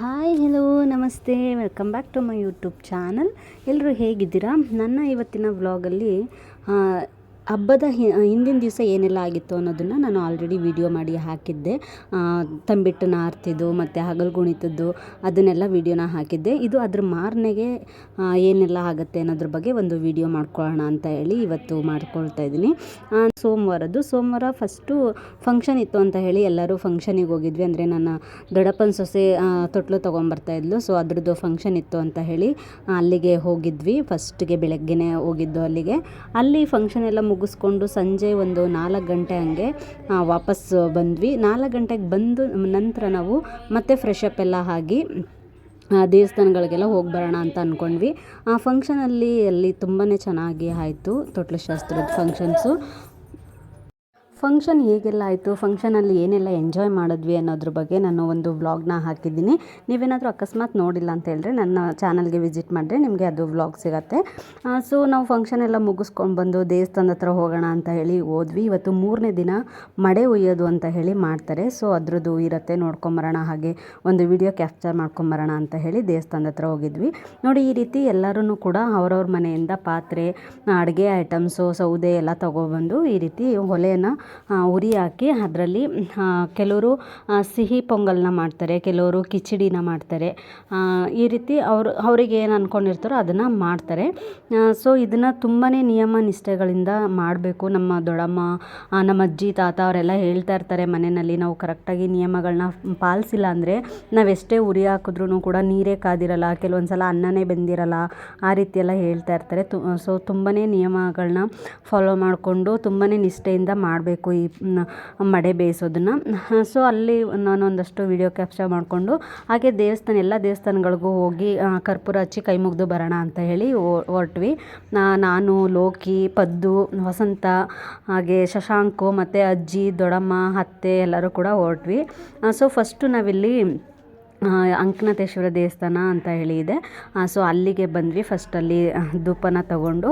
Hi hello namaste. Welcome back to my YouTube channel ಎಲ್ಲರೂ ಹೇಗಿದ್ದೀರಾ? ನನ್ನ ಇವತ್ತಿನ ವ್ಲಾಗಲ್ಲಿ ಹಬ್ಬದ ಹಿಂದಿನ ದಿವಸ ಏನೆಲ್ಲ ಆಗಿತ್ತು ಅನ್ನೋದನ್ನು ನಾನು ಆಲ್ರೆಡಿ ವಿಡಿಯೋ ಮಾಡಿ ಹಾಕಿದ್ದೆ. ತಂಬಿಟ್ಟು ನಾರ್ತಿದ್ದು ಮತ್ತು ಹಗಲು ಕುಣಿತದ್ದು ಅದನ್ನೆಲ್ಲ ವೀಡಿಯೋನ ಹಾಕಿದ್ದೆ. ಇದು ಅದ್ರ ಮಾರನೆಗೆ ಏನೆಲ್ಲ ಆಗುತ್ತೆ ಅನ್ನೋದ್ರ ಬಗ್ಗೆ ಒಂದು ವಿಡಿಯೋ ಮಾಡ್ಕೊಳ್ಳೋಣ ಅಂತ ಹೇಳಿ ಇವತ್ತು ಮಾಡ್ಕೊಳ್ತಾ ಇದ್ದೀನಿ. ಸೋಮವಾರದ್ದು. ಸೋಮವಾರ ಫಸ್ಟು ಫಂಕ್ಷನ್ ಇತ್ತು ಅಂತ ಹೇಳಿ ಎಲ್ಲರೂ ಫಂಕ್ಷನಿಗೆ ಹೋಗಿದ್ವಿ. ಅಂದರೆ ನನ್ನ ದೊಡ್ಡಪ್ಪನ ಸೊಸೆ ತೊಟ್ಲು ಇದ್ಲು. ಸೊ ಅದ್ರದ್ದು ಫಂಕ್ಷನ್ ಇತ್ತು ಅಂತ ಹೇಳಿ ಅಲ್ಲಿಗೆ ಹೋಗಿದ್ವಿ. ಫಸ್ಟ್ಗೆ ಬೆಳಗ್ಗೆನೇ ಹೋಗಿದ್ದು ಅಲ್ಲಿಗೆ. ಅಲ್ಲಿ ಫಂಕ್ಷನ್ ಎಲ್ಲ ಮುಗಿಸ್ಕೊಂಡು ಸಂಜೆ ಒಂದು ನಾಲ್ಕು ಗಂಟೆ ಹಂಗೆ ವಾಪಸ್ ಬಂದ್ವಿ. ನಾಲ್ಕು ಗಂಟೆಗೆ ಬಂದು ನಂತರ ನಾವು ಮತ್ತೆ ಫ್ರೆಶ್ ಅಪ್ ಎಲ್ಲ ಆಗಿ ದೇವಸ್ಥಾನಗಳಿಗೆಲ್ಲ ಹೋಗಿ ಬರೋಣ ಅಂತ ಅಂದ್ಕೊಂಡ್ವಿ ಆ ಫಂಕ್ಷನಲ್ಲಿ ಅಲ್ಲಿ ತುಂಬಾ ಚೆನ್ನಾಗಿ ಆಯಿತು. ತೊಟ್ಲು ಶಾಸ್ತ್ರದ ಫಂಕ್ಷನ್ಸು ಫಂಕ್ಷನ್ ಹೇಗೆಲ್ಲ ಆಯಿತು? ಫಂಕ್ಷನಲ್ಲಿ ಏನೆಲ್ಲ ಎಂಜಾಯ್ ಮಾಡಿದ್ವಿ ಅನ್ನೋದ್ರ ಬಗ್ಗೆ ನಾನು ಒಂದು ವ್ಲಾಗ್ನ ಹಾಕಿದ್ದೀನಿ. ನೀವೇನಾದರೂ ಅಕಸ್ಮಾತ್ ನೋಡಿಲ್ಲ ಅಂತ ಹೇಳಿದ್ರೆ ನನ್ನ ಚಾನಲ್ಗೆ ವಿಸಿಟ್ ಮಾಡಿದ್ರೆ ನಿಮಗೆ ಅದು ವ್ಲಾಗ್ ಸಿಗತ್ತೆ. ಸೊ ನಾವು ಫಂಕ್ಷನ್ ಎಲ್ಲ ಮುಗಿಸ್ಕೊಂಡು ಬಂದು ದೇವಸ್ಥಾನದ ಹತ್ರ ಹೋಗೋಣ ಅಂತ ಹೇಳಿ ಹೋದ್ವಿ. ಇವತ್ತು ಮೂರನೇ ದಿನ ಮಡೆ ಒಯ್ಯೋದು ಅಂತ ಹೇಳಿ ಮಾಡ್ತಾರೆ. ಸೊ ಅದ್ರದ್ದು ಇರುತ್ತೆ, ನೋಡ್ಕೊಂಬರೋಣ, ಹಾಗೆ ಒಂದು ವಿಡಿಯೋ ಕ್ಯಾಪ್ಚರ್ ಮಾಡ್ಕೊಂಬರೋಣ ಅಂತ ಹೇಳಿ ದೇವಸ್ಥಾನದ ಹತ್ರ ಹೋಗಿದ್ವಿ. ನೋಡಿ, ಈ ರೀತಿ ಎಲ್ಲರೂ ಕೂಡ ಅವರವ್ರ ಮನೆಯಿಂದ ಪಾತ್ರೆ, ಅಡುಗೆ ಐಟಮ್ಸು ಸೌದೆ ಎಲ್ಲ ತೊಗೊಬಂದು ಈ ರೀತಿ ಒಲೆಯನ್ನು ಉರಿ ಹಾಕಿ ಅದರಲ್ಲಿ ಕೆಲವರು ಸಿಹಿ ಪೊಂಗಲ್ನ ಮಾಡ್ತಾರೆ, ಕೆಲವರು ಕಿಚಡಿನ ಮಾಡ್ತಾರೆ. ಈ ರೀತಿ ಅವರು, ಅವರಿಗೆ ಏನು ಅಂದ್ಕೊಂಡಿರ್ತಾರೋ ಅದನ್ನು ಮಾಡ್ತಾರೆ. ಸೊ ಇದನ್ನು ತುಂಬಾ ನಿಯಮ ನಿಷ್ಠೆಗಳಿಂದ ಮಾಡಬೇಕು. ನಮ್ಮ ದೊಡ್ಡಮ್ಮ ನಮ್ಮ ಅಜ್ಜಿ, ತಾತ ಅವರೆಲ್ಲ ಹೇಳ್ತಾ ಇರ್ತಾರೆ ಮನೆಯಲ್ಲಿ, ನಾವು ಕರೆಕ್ಟಾಗಿ ನಿಯಮಗಳನ್ನ ಪಾಲಿಸಿಲ್ಲ ಅಂದರೆ ನಾವೆಷ್ಟೇ ಉರಿ ಹಾಕಿದ್ರೂ ಕೂಡ ನೀರೇ ಕಾದಿರಲ್ಲ ಕೆಲವೊಂದು ಸಲ ಅನ್ನನೇ ಬೆಂದಿರಲ್ಲ, ಆ ರೀತಿ ಎಲ್ಲ ಹೇಳ್ತಾ ಇರ್ತಾರೆ. ತು ಸೊ ತುಂಬಾ ನಿಯಮಗಳನ್ನ ಫಾಲೋ ಮಾಡಿಕೊಂಡು ತುಂಬಾ ನಿಷ್ಠೆಯಿಂದ ಮಾಡಬೇಕು. ಈ ಮ್, ಮಡೆ ಬೇಯಿಸೋದನ್ನು. ಸೊ ಅಲ್ಲಿ ನಾನೊಂದಷ್ಟು ವಿಡಿಯೋ ಕ್ಯಾಪ್ಚರ್ ಮಾಡಿಕೊಂಡು ಹಾಗೆ ದೇವಸ್ಥಾನ ಎಲ್ಲ ದೇವಸ್ಥಾನಗಳಿಗೂ ಹೋಗಿ ಕರ್ಪೂರ ಹಚ್ಚಿ ಕೈ ಮುಗಿದು ಬರೋಣ ಅಂತ ಹೇಳಿ ಹೊರಟ್ವಿ. ನಾನು ಲೋಕಿ ಪದ್ದು ವಸಂತ ಹಾಗೆ ಶಶಾಂಕು ಮತ್ತು ಅಜ್ಜಿ ದೊಡ್ಡಮ್ಮ ಅತ್ತೆ ಎಲ್ಲರೂ ಕೂಡ ಹೊರಟ್ವಿ. ಸೊ ಫಸ್ಟು ನಾವಿಲ್ಲಿ ಅಂಕನಾಥೇಶ್ವರ ದೇವಸ್ಥಾನ ಅಂತ ಹೇಳಿ ಇದೆ. ಸೊ ಅಲ್ಲಿಗೆ ಬಂದ್ವಿ. ಫಸ್ಟಲ್ಲಿ ಧೂಪನ ತಗೊಂಡು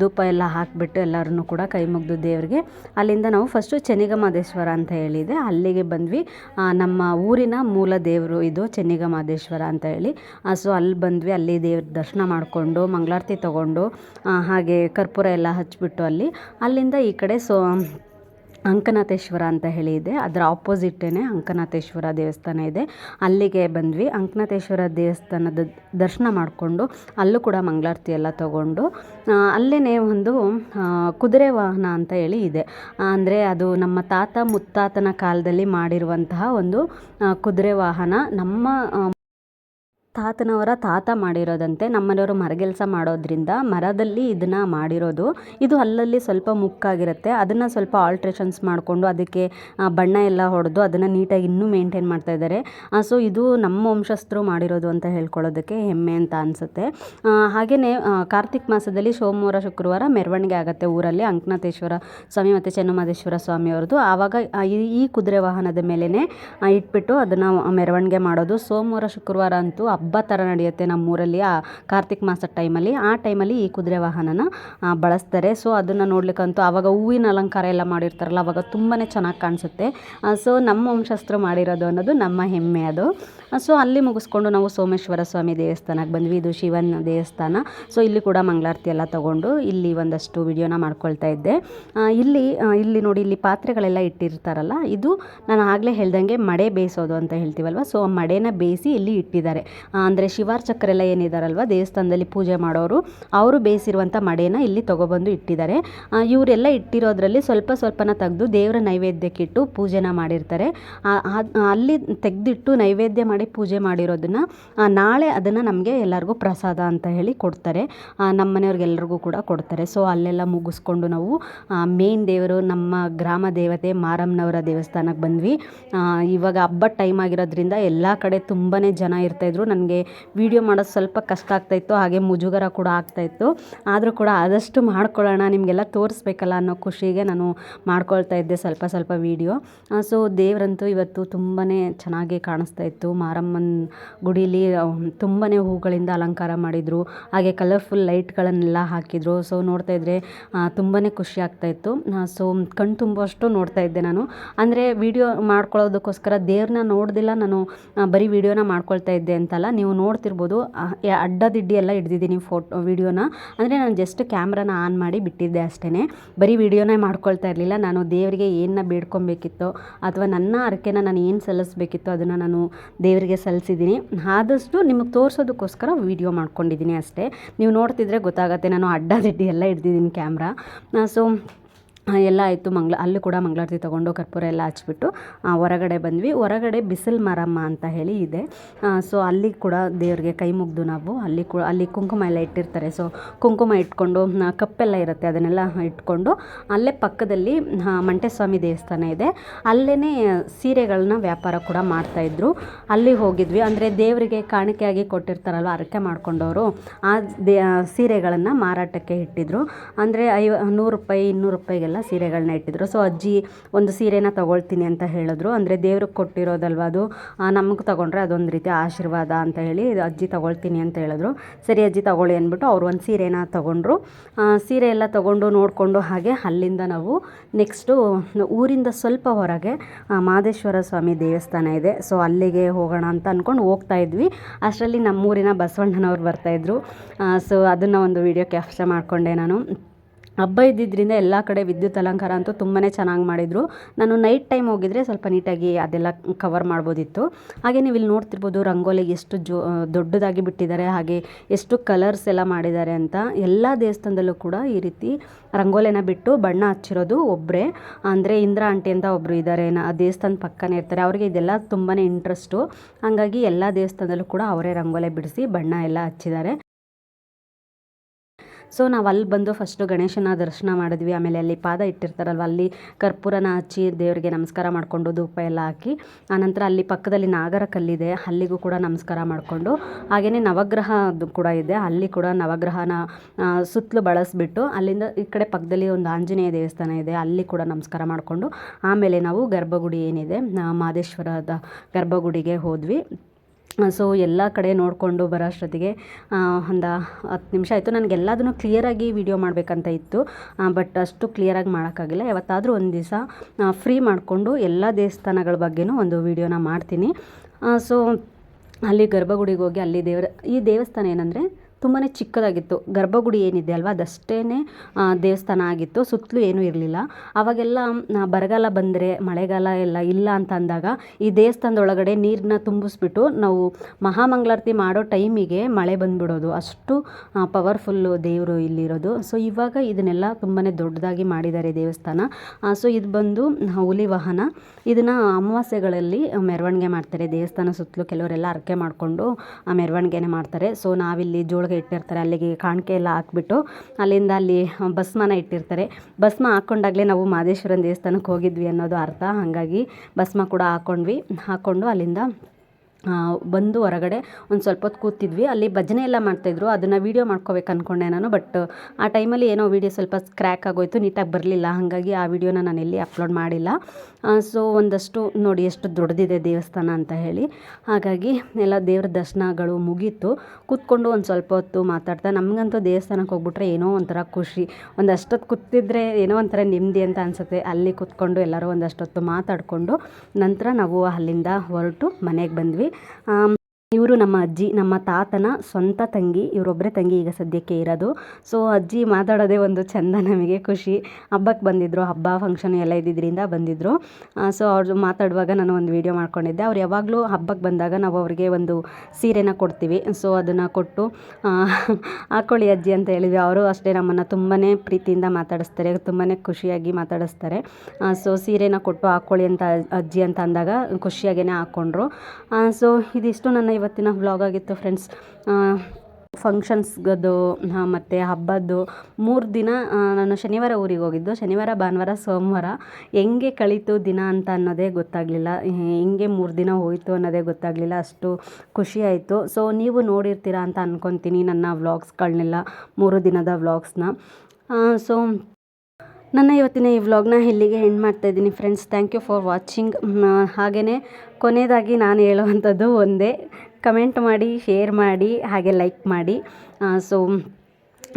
ಧೂಪ ಎಲ್ಲ ಹಾಕಿಬಿಟ್ಟು ಎಲ್ಲರನ್ನೂ ಕೂಡ ಕೈ ಮುಗಿದು ದೇವರಿಗೆ. ಅಲ್ಲಿಂದ ನಾವು ಫಸ್ಟು ಚೆನ್ನಿಗಮಾದೇಶ್ವರ ಅಂತ ಹೇಳಿದೆ. ಅಲ್ಲಿಗೆ ಬಂದ್ವಿ. ನಮ್ಮ ಊರಿನ ಮೂಲ ದೇವರು ಇದು ಚೆನ್ನಿಗಮಾದೇಶ್ವರ ಅಂತ ಹೇಳಿ. ಸೊ ಅಲ್ಲಿ ಬಂದ್ವಿ. ಅಲ್ಲಿ ದೇವ್ರ ದರ್ಶನ ಮಾಡಿಕೊಂಡು, ಮಂಗಳಾರತಿ ತಗೊಂಡು ಹಾಗೆ ಕರ್ಪೂರ ಎಲ್ಲ ಹಚ್ಚಿಬಿಟ್ಟು ಅಲ್ಲಿ. ಅಲ್ಲಿಂದ ಈ ಕಡೆ ಸೊ ಅಂಕನಾಥೇಶ್ವರ ಅಂತ ಹೇಳಿ ಇದೆ. ಅದರ ಆಪೋಸಿಟ್ಟೇ ಅಂಕನಾಥೇಶ್ವರ ದೇವಸ್ಥಾನ ಇದೆ. ಅಲ್ಲಿಗೆ ಬಂದ್ವಿ. ಅಂಕನಾಥೇಶ್ವರ ದೇವಸ್ಥಾನದ ದರ್ಶನ ಮಾಡಿಕೊಂಡು ಅಲ್ಲೂ ಕೂಡ ಮಂಗಳಾರತಿ ಎಲ್ಲ ತಗೊಂಡು ಅಲ್ಲೇ ಒಂದು ಕುದುರೆ ವಾಹನ ಅಂತ ಹೇಳಿ ಇದೆ. ಅಂದರೆ ಅದು ನಮ್ಮ ತಾತ ಮುತ್ತಾತನ ಕಾಲದಲ್ಲಿ ಮಾಡಿರುವಂತಹ ಒಂದು ಕುದುರೆ ವಾಹನ. ನಮ್ಮ ತಾತನವರ ತಾತ ಮಾಡಿರೋದಂತೆ ನಮ್ಮನೆಯವರು ಮರಗೆಲಸ ಮಾಡೋದ್ರಿಂದ ಮರದಲ್ಲಿ ಇದನ್ನು ಮಾಡಿರೋದು. ಇದು ಅಲ್ಲಲ್ಲಿ ಸ್ವಲ್ಪ ಮುಕ್ಕಾಗಿರುತ್ತೆ. ಅದನ್ನು ಸ್ವಲ್ಪ ಆಲ್ಟ್ರೇಷನ್ಸ್ ಮಾಡಿಕೊಂಡು ಅದಕ್ಕೆ ಬಣ್ಣ ಎಲ್ಲ ಹೊಡೆದು ಅದನ್ನು ನೀಟಾಗಿ ಇನ್ನೂ ಮೇಂಟೈನ್ ಮಾಡ್ತಾ ಇದ್ದಾರೆ. ಸೊ ಇದು ನಮ್ಮ ವಂಶಸ್ಥರು ಮಾಡಿರೋದು ಅಂತ ಹೇಳ್ಕೊಳ್ಳೋದಕ್ಕೆ ಹೆಮ್ಮೆ ಅಂತ ಅನಿಸುತ್ತೆ. ಹಾಗೆಯೇ ಕಾರ್ತಿಕ್ ಮಾಸದಲ್ಲಿ ಸೋಮವಾರ, ಶುಕ್ರವಾರ ಮೆರವಣಿಗೆ ಆಗುತ್ತೆ ಊರಲ್ಲಿ. ಅಂಕನಾಥೇಶ್ವರ ಸ್ವಾಮಿ ಮತ್ತು ಚೆನ್ನಮಾದೇಶ್ವರ ಸ್ವಾಮಿಯವ್ರದ್ದು ಆವಾಗ ಈ- ಕುದುರೆ ವಾಹನದ ಮೇಲೇ ಇಟ್ಬಿಟ್ಟು ಅದನ್ನು ಮೆರವಣಿಗೆ ಮಾಡೋದು. ಸೋಮವಾರ, ಶುಕ್ರವಾರ ಅಂತೂ ಥರ ನಡೆಯುತ್ತೆ ನಮ್ಮೂರಲ್ಲಿ, ಆ ಕಾರ್ತಿಕ್ ಮಾಸದ ಟೈಮಲ್ಲಿ. ಆ ಟೈಮಲ್ಲಿ ಈ ಕುದುರೆ ವಾಹನನ ಬಳಸ್ತಾರೆ. ಸೊ, ಅದನ್ನು ನೋಡ್ಲಿಕ್ಕಂತೂ ಆವಾಗ ಹೂವಿನ ಅಲಂಕಾರ ಎಲ್ಲ ಮಾಡಿರ್ತಾರಲ್ಲ ಆವಾಗ ತುಂಬಾ ಚೆನ್ನಾಗಿ ಕಾಣಿಸುತ್ತೆ. ಸೊ, ನಮ್ಮ ವಂಶಸ್ಥರು ಮಾಡಿರೋದು ಅನ್ನೋದು ನಮ್ಮ ಹೆಮ್ಮೆ ಅದು. ಸೊ, ಅಲ್ಲಿ ಮುಗಿಸ್ಕೊಂಡು ನಾವು ಸೋಮೇಶ್ವರ ಸ್ವಾಮಿ ದೇವಸ್ಥಾನಕ್ಕೆ ಬಂದ್ವಿ. ಇದು ಶಿವನ ದೇವಸ್ಥಾನ. ಸೊ, ಇಲ್ಲಿ ಕೂಡ ಮಂಗಳಾರತಿ ಎಲ್ಲ ತಗೊಂಡು ಇಲ್ಲಿ ಒಂದಷ್ಟು ವಿಡಿಯೋನ ಮಾಡ್ಕೊಳ್ತಾ ಇದ್ದೆ. ಇಲ್ಲಿ ಇಲ್ಲಿ ನೋಡಿ, ಇಲ್ಲಿ ಪಾತ್ರೆಗಳೆಲ್ಲ ಇಟ್ಟಿರ್ತಾರಲ್ಲ, ಇದು ನಾನು ಆಗಲೇ ಹೇಳ್ದಂಗೆ ಮಡೆ ಬೇಯಿಸೋದು ಅಂತ ಹೇಳ್ತೀವಲ್ವ? ಸೊ, ಆ ಮಡೆನ ಬೇಯಿಸಿ ಇಲ್ಲಿ ಇಟ್ಟಿದ್ದಾರೆ. ಅಂದರೆ ಶಿವಾರ್ಚಕರೆಲ್ಲ ಏನಿದಾರಲ್ವ, ದೇವಸ್ಥಾನದಲ್ಲಿ ಪೂಜೆ ಮಾಡೋರು, ಅವರು ಬೇಯಿಸಿರುವಂಥ ಮಡೆನ ಇಲ್ಲಿ ತೊಗೊಬಂದು ಇಟ್ಟಿದ್ದಾರೆ. ಇವರೆಲ್ಲ ಇಟ್ಟಿರೋದ್ರಲ್ಲಿ ಸ್ವಲ್ಪ ಸ್ವಲ್ಪನ ತೆಗೆದು ದೇವರ ನೈವೇದ್ಯಕ್ಕಿಟ್ಟು ಪೂಜೆನ ಮಾಡಿರ್ತಾರೆ. ಅಲ್ಲಿ ತೆಗೆದಿಟ್ಟು ನೈವೇದ್ಯ ಮಾಡಿ ಪೂಜೆ ಮಾಡಿರೋದನ್ನು ನಾಳೆ ಅದನ್ನು ನಮಗೆ ಎಲ್ಲರಿಗೂ ಪ್ರಸಾದ ಅಂತ ಹೇಳಿ ಕೊಡ್ತಾರೆ. ನಮ್ಮ ಮನೆಯವ್ರಿಗೆಲ್ಲರಿಗೂ ಕೂಡ ಕೊಡ್ತಾರೆ. ಸೊ ಅಲ್ಲೆಲ್ಲ ಮುಗಿಸ್ಕೊಂಡು ನಾವು ಮೇನ್ ದೇವರು ನಮ್ಮ ಗ್ರಾಮ ದೇವತೆ ಮಾರಮ್ಮನವರ ದೇವಸ್ಥಾನಕ್ಕೆ ಬಂದ್ವಿ. ಇವಾಗ ಹಬ್ಬ ಟೈಮ್ ಆಗಿರೋದ್ರಿಂದ ಎಲ್ಲ ಕಡೆ ತುಂಬಾ ಜನ ಇರ್ತಾಯಿದ್ರು ನನಗೆ ವಿಡಿಯೋ ಮಾಡೋದು ಸ್ವಲ್ಪ ಕಷ್ಟ ಆಗ್ತಾಯಿತ್ತು ಹಾಗೆ ಮುಜುಗರ ಕೂಡ ಆಗ್ತಾಯಿತ್ತು ಆದರೂ ಕೂಡ ಆದಷ್ಟು ಮಾಡ್ಕೊಳ್ಳೋಣ, ನಿಮಗೆಲ್ಲ ತೋರಿಸ್ಬೇಕಲ್ಲ ಅನ್ನೋ ಖುಷಿಗೆ ನಾನು ಮಾಡ್ಕೊಳ್ತಾ ಇದ್ದೆ ಸ್ವಲ್ಪ ಸ್ವಲ್ಪ ವೀಡಿಯೋ ಸೊ ದೇವರಂತೂ ಇವತ್ತು ತುಂಬಾ ಚೆನ್ನಾಗಿ ಕಾಣಿಸ್ತಾ ಇತ್ತು. ಮಾರಮ್ಮನ ಗುಡೀಲಿ ತುಂಬಾ ಹೂಗಳಿಂದ ಅಲಂಕಾರ ಮಾಡಿದರು, ಹಾಗೆ ಕಲರ್ಫುಲ್ ಲೈಟ್ಗಳನ್ನೆಲ್ಲ ಹಾಕಿದರು. ಸೊ ನೋಡ್ತಾ ಇದ್ದರೆ ತುಂಬಾ ಖುಷಿ ಆಗ್ತಾಯಿತ್ತು ಸೊ ಕಣ್ಣು ತುಂಬುವಷ್ಟು ನೋಡ್ತಾ ಇದ್ದೆ ನಾನು. ಅಂದರೆ ವಿಡಿಯೋ ಮಾಡ್ಕೊಳ್ಳೋದಕ್ಕೋಸ್ಕರ ದೇವ್ರನ್ನ ನೋಡ್ದಿಲ್ಲ, ನಾನು ಬರೀ ವೀಡಿಯೋನ ಮಾಡ್ಕೊಳ್ತಾ ಇದ್ದೆ ಅಂತಲ್ಲ. ನೀವು ನೋಡ್ತಿರ್ಬೋದು ಅಡ್ಡ ದಿಡ್ಡಿ ಅಡ್ಡದಿಡ್ಡಿ ಎಲ್ಲ ಹಿಡ್ದಿದ್ದೀನಿ ಫೋಟೋ, ವೀಡಿಯೋನ. ಅಂದರೆ ನಾನು ಜಸ್ಟ್ ಕ್ಯಾಮ್ರಾನ ಆನ್ ಮಾಡಿ ಬಿಟ್ಟಿದ್ದೆ ಅಷ್ಟೇ ಬರೀ ವಿಡಿಯೋನೇ ಮಾಡ್ಕೊಳ್ತಾ ಇರಲಿಲ್ಲ. ನಾನು ದೇವರಿಗೆ ಏನನ್ನ ಬೇಡ್ಕೊಬೇಕಿತ್ತೋ ಅಥವಾ ನನ್ನ ಅರಕೆನ ನಾನು ಏನು ಸಲ್ಲಿಸ್ಬೇಕಿತ್ತೋ ಅದನ್ನು ನಾನು ದೇವರಿಗೆ ಸಲ್ಲಿಸಿದ್ದೀನಿ. ಆದಷ್ಟು ನಿಮಗೆ ತೋರಿಸೋದಕ್ಕೋಸ್ಕರ ವೀಡಿಯೋ ಮಾಡ್ಕೊಂಡಿದ್ದೀನಿ ಅಷ್ಟೇ. ನೀವು ನೋಡ್ತಿದ್ರೆ ಗೊತ್ತಾಗತ್ತೆ, ನಾನು ಅಡ್ಡದಿಡ್ಡಿ ಎಲ್ಲ ಹಿಡ್ದಿದ್ದೀನಿ ಕ್ಯಾಮ್ರಾ. ಸೊ ಎಲ್ಲ ಆಯಿತು. ಮಂಗ್ಳ, ಅಲ್ಲೂ ಕೂಡ ಮಂಗಳಾರತಿ ತೊಗೊಂಡು ಕರ್ಪೂರ ಎಲ್ಲ ಹಚ್ಬಿಟ್ಟು ಹೊರಗಡೆ ಬಂದ್ವಿ. ಹೊರಗಡೆ ಬಿಸಿಲು ಮಾರಮ್ಮ ಅಂತ ಹೇಳಿ ಇದೆ. ಸೊ ಅಲ್ಲಿ ಕೂಡ ದೇವ್ರಿಗೆ ಕೈ ಮುಗ್ದು ನಾವು ಅಲ್ಲಿ ಕೂಡ ಅಲ್ಲಿ ಕುಂಕುಮ ಎಲ್ಲ ಇಟ್ಟಿರ್ತಾರೆ. ಸೊ ಕುಂಕುಮ ಇಟ್ಕೊಂಡು ಕಪ್ಪೆಲ್ಲ ಇರುತ್ತೆ. ಅದನ್ನೆಲ್ಲ ಇಟ್ಕೊಂಡು ಅಲ್ಲೇ ಪಕ್ಕದಲ್ಲಿ ಮಂಟೇಸ್ವಾಮಿ ದೇವಸ್ಥಾನ ಇದೆ. ಅಲ್ಲೇ ಸೀರೆಗಳನ್ನ ವ್ಯಾಪಾರ ಕೂಡ ಮಾಡ್ತಾಯಿದ್ರು ಅಲ್ಲಿ ಹೋಗಿದ್ವಿ. ಅಂದರೆ ದೇವರಿಗೆ ಕಾಣಿಕೆಯಾಗಿ ಕೊಟ್ಟಿರ್ತಾರಲ್ವ ಅರಕೆ ಮಾಡ್ಕೊಂಡವರು. ಆ, ದೇ ಸೀರೆಗಳನ್ನು ಮಾರಾಟಕ್ಕೆ ಇಟ್ಟಿದ್ರು. ಅಂದರೆ ಐವ, ನೂರು ರೂಪಾಯಿ, ಇನ್ನೂರು ರೂಪಾಯಿಗೆಲ್ಲ ಸೀರೆಗಳನ್ನ ಇಟ್ಟಿದ್ರು. ಸೊ ಅಜ್ಜಿ ಒಂದು ಸೀರೆನ ತೊಗೊಳ್ತೀನಿ ಅಂತ ಹೇಳಿದ್ರು. ಅಂದರೆ ದೇವ್ರಿಗೆ ಕೊಟ್ಟಿರೋದಲ್ವ ಅದು? ನಮಗೆ ತೊಗೊಂಡ್ರೆ ಅದೊಂದು ರೀತಿ ಆಶೀರ್ವಾದ ಅಂತ ಹೇಳಿ ಅಜ್ಜಿ ತೊಗೊಳ್ತೀನಿ ಅಂತ ಹೇಳಿದ್ರು. ಸರಿ, ಅಜ್ಜಿ ತಗೊಳ್ಳಿ ಅಂದ್ಬಿಟ್ಟು ಅವ್ರು ಒಂದು ಸೀರೆನ ತಗೊಂಡ್ರು. ಸೀರೆ ಎಲ್ಲ ತೊಗೊಂಡು ನೋಡಿಕೊಂಡು ಹಾಗೆ ಅಲ್ಲಿಂದ ನಾವು ನೆಕ್ಸ್ಟು ಊರಿಂದ ಸ್ವಲ್ಪ ಹೊರಗೆ ಮಾದೇಶ್ವರ ಸ್ವಾಮಿ ದೇವಸ್ಥಾನ ಇದೆ. ಸೊ ಅಲ್ಲಿಗೆ ಹೋಗೋಣ ಅಂತ ಅಂದ್ಕೊಂಡು ಹೋಗ್ತಾ ಇದ್ವಿ. ಅಷ್ಟರಲ್ಲಿ ನಮ್ಮೂರಿನ ಬಸವಣ್ಣನವ್ರು ಬರ್ತಾಯಿದ್ರು ಸೊ ಅದನ್ನು ಒಂದು ವಿಡಿಯೋ ಕ್ಯಾಪ್ಚರ್ ಮಾಡಿಕೊಂಡೆ ನಾನು. ಹಬ್ಬ ಇದ್ದಿದ್ದರಿಂದ ಎಲ್ಲ ಕಡೆ ವಿದ್ಯುತ್ ಅಲಂಕಾರ ಅಂತೂ ತುಂಬಾ ಚೆನ್ನಾಗಿ ಮಾಡಿದರು. ನಾನು ನೈಟ್ ಟೈಮ್ ಹೋಗಿದ್ರೆ ಸ್ವಲ್ಪ ನೀಟಾಗಿ ಅದೆಲ್ಲ ಕವರ್ ಮಾಡ್ಬೋದಿತ್ತು. ಹಾಗೆ ನೀವು ಇಲ್ಲಿ ನೋಡ್ತಿರ್ಬೋದು ರಂಗೋಲಿ ಎಷ್ಟು ಜೋ ದೊಡ್ಡದಾಗಿ ಬಿಟ್ಟಿದ್ದಾರೆ, ಹಾಗೆ ಎಷ್ಟು ಕಲರ್ಸ್ ಎಲ್ಲ ಮಾಡಿದ್ದಾರೆ ಅಂತ. ಎಲ್ಲ ದೇವಸ್ಥಾನದಲ್ಲೂ ಕೂಡ ಈ ರೀತಿ ರಂಗೋಲಿನ ಬಿಟ್ಟು ಬಣ್ಣ ಹಚ್ಚಿರೋದು ಒಬ್ಬರೇ ಅಂದರೆ ಇಂದ್ರ ಆಂಟಿ ಅಂತ ಒಬ್ಬರು ಇದ್ದಾರೆ ಆ ದೇವಸ್ಥಾನ ಪಕ್ಕನೇ ಇರ್ತಾರೆ. ಅವರಿಗೆ ಇದೆಲ್ಲ ತುಂಬಾ ಇಂಟ್ರೆಸ್ಟು ಹಾಗಾಗಿ ಎಲ್ಲ ದೇವಸ್ಥಾನದಲ್ಲೂ ಕೂಡ ಅವರೇ ರಂಗೋಲಿ ಬಿಡಿಸಿ ಬಣ್ಣ ಎಲ್ಲ ಹಚ್ಚಿದ್ದಾರೆ. ಸೊ ನಾವು ಅಲ್ಲಿ ಬಂದು ಫಸ್ಟು ಗಣೇಶನ ದರ್ಶನ ಮಾಡಿದ್ವಿ. ಆಮೇಲೆ ಅಲ್ಲಿ ಪಾದ ಇಟ್ಟಿರ್ತಾರಲ್ವ, ಅಲ್ಲಿ ಕರ್ಪೂರನ ಹಚ್ಚಿ ದೇವರಿಗೆ ನಮಸ್ಕಾರ ಮಾಡಿಕೊಂಡು ಧೂಪ ಎಲ್ಲ ಹಾಕಿ, ಆನಂತರ ಅಲ್ಲಿ ಪಕ್ಕದಲ್ಲಿ ನಾಗರ ಕಲ್ಲಿದೆ, ಅಲ್ಲಿಗೂ ಕೂಡ ನಮಸ್ಕಾರ ಮಾಡಿಕೊಂಡು ಹಾಗೆಯೇ ನವಗ್ರಹದ್ದು ಕೂಡ ಇದೆ. ಅಲ್ಲಿ ಕೂಡ ನವಗ್ರಹನ ಸುತ್ತಲೂ ಬಳಸಿಬಿಟ್ಟು, ಅಲ್ಲಿಂದ ಈ ಕಡೆ ಪಕ್ಕದಲ್ಲಿ ಒಂದು ಆಂಜನೇಯ ದೇವಸ್ಥಾನ ಇದೆ, ಅಲ್ಲಿ ಕೂಡ ನಮಸ್ಕಾರ ಮಾಡಿಕೊಂಡು, ಆಮೇಲೆ ನಾವು ಗರ್ಭಗುಡಿ ಏನಿದೆ ಮಾದೇಶ್ವರದ ಗರ್ಭಗುಡಿಗೆ ಹೋದ್ವಿ. ಸೊ ಎಲ್ಲ ಕಡೆ ನೋಡಿಕೊಂಡು ಬರೋ ಅಷ್ಟೊತ್ತಿಗೆ ಒಂದು ಹತ್ತು ನಿಮಿಷ ಆಯಿತು. ನನಗೆ ಎಲ್ಲದನ್ನು ಕ್ಲಿಯರಾಗಿ ವಿಡಿಯೋ ಮಾಡಬೇಕಂತ ಇತ್ತು. ಬಟ್ ಅಷ್ಟು ಕ್ಲಿಯರಾಗಿ ಮಾಡೋಕ್ಕಾಗಿಲ್ಲ. ಯಾವತ್ತಾದರೂ ಒಂದು ದಿವಸ ಫ್ರೀ ಮಾಡಿಕೊಂಡು ಎಲ್ಲ ದೇವಸ್ಥಾನಗಳ ಬಗ್ಗೆನೂ ಒಂದು ವೀಡಿಯೋನ ಮಾಡ್ತೀನಿ. ಸೊ ಅಲ್ಲಿ ಗರ್ಭಗುಡಿಗೆ ಹೋಗಿ ಅಲ್ಲಿ ದೇವರ, ಈ ದೇವಸ್ಥಾನ ಏನಂದರೆ ತುಂಬಾ ಚಿಕ್ಕದಾಗಿತ್ತು. ಗರ್ಭಗುಡಿ ಏನಿದೆ ಅಲ್ವಾ? ಅದಷ್ಟೇ ದೇವಸ್ಥಾನ ಆಗಿತ್ತು. ಸುತ್ತಲೂ ಏನೂ ಇರಲಿಲ್ಲ. ಅವಾಗೆಲ್ಲ ಬರಗಾಲ ಬಂದರೆ, ಮಳೆಗಾಲ ಎಲ್ಲ ಇಲ್ಲ ಅಂತ ಅಂದಾಗ ಈ ದೇವಸ್ಥಾನದೊಳಗಡೆ ನೀರನ್ನ ತುಂಬಿಸ್ಬಿಟ್ಟು ನಾವು ಮಹಾಮಂಗಳಾರತಿ ಮಾಡೋ ಟೈಮಿಗೆ ಮಳೆ ಬಂದ್ಬಿಡೋದು. ಅಷ್ಟು ಪವರ್ಫುಲ್ಲು ದೇವರು ಇಲ್ಲಿರೋದು. ಸೊ, ಇವಾಗ ಇದನ್ನೆಲ್ಲ ತುಂಬಾ ದೊಡ್ಡದಾಗಿ ಮಾಡಿದ್ದಾರೆ ದೇವಸ್ಥಾನ. ಸೊ, ಇದು ಬಂದು ಹುಲಿ ವಾಹನ. ಇದನ್ನು ಅಮಾವಾಸ್ಯೆಗಳಲ್ಲಿ ಮೆರವಣಿಗೆ ಮಾಡ್ತಾರೆ. ದೇವಸ್ಥಾನ ಸುತ್ತಲೂ ಕೆಲವರೆಲ್ಲ ಅರಕೆ ಮಾಡಿಕೊಂಡು ಮೆರವಣಿಗೆನೆ ಮಾಡ್ತಾರೆ. ಸೊ, ನಾವಿಲ್ಲಿ ಜೋಳಿಗೆ ಇಟ್ಟಿರ್ತಾರೆ. ಅಲ್ಲಿಗೆ ಕಾಣಿಕೆ ಎಲ್ಲ ಹಾಕ್ಬಿಟ್ಟು ಅಲ್ಲಿಂದ ಅಲ್ಲಿ ಭಸ್ಮನ ಇಟ್ಟಿರ್ತಾರೆ. ಭಸ್ಮ ಹಾಕ್ಕೊಂಡಾಗಲೇ ನಾವು ಮಾದೇಶ್ವರನ ದೇವಸ್ಥಾನಕ್ಕೆ ಹೋಗಿದ್ವಿ ಅನ್ನೋದು ಅರ್ಥ. ಹಾಗಾಗಿ ಭಸ್ಮ ಕೂಡ ಹಾಕ್ಕೊಂಡ್ವಿ ಹಾಕ್ಕೊಂಡು ಅಲ್ಲಿಂದ ಬಂದು ಹೊರಗಡೆ ಒಂದು ಸ್ವಲ್ಪ ಹೊತ್ತು ಕೂತಿದ್ವಿ. ಅಲ್ಲಿ ಭಜನೆ ಎಲ್ಲ ಮಾಡ್ತಾಯಿದ್ರು ಅದನ್ನು ವೀಡಿಯೋ ಮಾಡ್ಕೋಬೇಕು ಅಂದ್ಕೊಂಡೆ ನಾನು ಬಟ್ ಆ ಟೈಮಲ್ಲಿ ಏನೋ ವೀಡಿಯೋ ಸ್ವಲ್ಪ ಕ್ರ್ಯಾಕ್ ಆಗೋಯ್ತು, ನೀಟಾಗಿ ಬರಲಿಲ್ಲ. ಹಾಗಾಗಿ ಆ ವೀಡಿಯೋನ ನಾನು ಎಲ್ಲಿ ಅಪ್ಲೋಡ್ ಮಾಡಿಲ್ಲ. ಸೊ ಒಂದಷ್ಟು ನೋಡಿ ಎಷ್ಟು ದೊಡ್ಡದಿದೆ ದೇವಸ್ಥಾನ ಅಂತ ಹೇಳಿ. ಹಾಗಾಗಿ ಎಲ್ಲ ದೇವ್ರ ದರ್ಶನಗಳು ಮುಗೀತು. ಕೂತ್ಕೊಂಡು ಒಂದು ಸ್ವಲ್ಪ ಹೊತ್ತು ಮಾತಾಡ್ತಾ, ನಮಗಂತೂ ದೇವಸ್ಥಾನಕ್ಕೆ ಹೋಗ್ಬಿಟ್ರೆ ಏನೋ ಒಂಥರ ಖುಷಿ. ಒಂದಷ್ಟೊತ್ತು ಕೂತಿದ್ರೆ ಏನೋ ಒಂಥರ ನೆಮ್ಮದಿ ಅಂತ ಅನಿಸುತ್ತೆ. ಅಲ್ಲಿ ಕೂತ್ಕೊಂಡು ಎಲ್ಲರೂ ಒಂದಷ್ಟೊತ್ತು ಮಾತಾಡಿಕೊಂಡು ನಂತರ ನಾವು ಅಲ್ಲಿಂದ ಹೊರಟು ಮನೆಗೆ ಬಂದ್ವಿ. um, ಇವರು ನಮ್ಮ ಅಜ್ಜಿ, ನಮ್ಮ ತಾತನ ಸ್ವಂತ ತಂಗಿ ಇವರೊಬ್ಬರೇ ತಂಗಿ ಈಗ ಸದ್ಯಕ್ಕೆ ಇರೋದು. ಸೊ ಅಜ್ಜಿ ಮಾತಾಡೋದೇ ಒಂದು ಚಂದ, ನಮಗೆ ಖುಷಿ. ಹಬ್ಬಕ್ಕೆ ಬಂದಿದ್ದರು ಹಬ್ಬ ಫಂಕ್ಷನ್ ಎಲ್ಲ ಇದ್ದಿದ್ದರಿಂದ ಬಂದಿದ್ದರು ಸೊ ಅವ್ರದ್ದು ಮಾತಾಡುವಾಗ ನಾನು ಒಂದು ವೀಡಿಯೋ ಮಾಡ್ಕೊಂಡಿದ್ದೆ. ಅವ್ರು ಯಾವಾಗಲೂ ಹಬ್ಬಕ್ಕೆ ಬಂದಾಗ ನಾವು ಅವರಿಗೆ ಒಂದು ಸೀರೆನ ಕೊಡ್ತೀವಿ. ಸೊ ಅದನ್ನು ಕೊಟ್ಟು ಹಾಕೊಳ್ಳಿ ಅಜ್ಜಿ ಅಂತ ಹೇಳಿದ್ವಿ. ಅವರು ಅಷ್ಟೇ ನಮ್ಮನ್ನು ತುಂಬಾ ಪ್ರೀತಿಯಿಂದ ಮಾತಾಡಿಸ್ತಾರೆ ತುಂಬಾ ಖುಷಿಯಾಗಿ ಮಾತಾಡಿಸ್ತಾರೆ. ಸೊ ಸೀರೆನ ಕೊಟ್ಟು ಹಾಕ್ಕೊಳ್ಳಿ ಅಂತ ಅಜ್ಜಿ ಅಂತ ಅಂದಾಗ ಖುಷಿಯಾಗೇ ಹಾಕ್ಕೊಂಡ್ರು ಸೊ ಇದಿಷ್ಟು ನನ್ನ ಇವತ್ತಿನ ವ್ಲಾಗ್ ಆಗಿತ್ತು ಫ್ರೆಂಡ್ಸ್ ಫಂಕ್ಷನ್ಸ್ಗದು ಮತ್ತು ಹಬ್ಬದ್ದು ಮೂರು ದಿನ ನಾನು ಶನಿವಾರ ಊರಿಗೆ ಹೋಗಿದ್ದು. ಶನಿವಾರ, ಭಾನುವಾರ, ಸೋಮವಾರ. ಹೆಂಗೆ ಕಳೀತು ದಿನ ಅಂತ ಅನ್ನೋದೇ ಗೊತ್ತಾಗಲಿಲ್ಲ. ಹೆಂಗೆ ಮೂರು ದಿನ ಹೋಯಿತು ಅನ್ನೋದೇ ಗೊತ್ತಾಗಲಿಲ್ಲ. ಅಷ್ಟು ಖುಷಿ ಆಯಿತು. ಸೊ ನೀವು ನೋಡಿರ್ತೀರಾ ಅಂತ ಅಂದ್ಕೊತೀನಿ ನನ್ನ ವ್ಲಾಗ್ಸ್ಗಳನ್ನೆಲ್ಲ ಮೂರು ದಿನದ ವ್ಲಾಗ್ಸ್ನ ಸೊ ನನ್ನ ಇವತ್ತಿನ ಈ ವ್ಲಾಗ್ನ ಇಲ್ಲಿಗೆ ಎಂಡ್ ಮಾಡ್ತಾ ಇದ್ದೀನಿ friends thank you for watching ಹಾಗೆಯೇ ಕೊನೆಯದಾಗಿ ನಾನು ಹೇಳುವಂಥದ್ದು ಒಂದೇ. ಕಮೆಂಟ್ ಮಾಡಿ, ಶೇರ್ ಮಾಡಿ, ಹಾಗೆ ಲೈಕ್ ಮಾಡಿ. So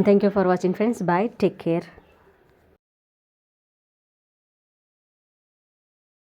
thank you for watching friends bye take care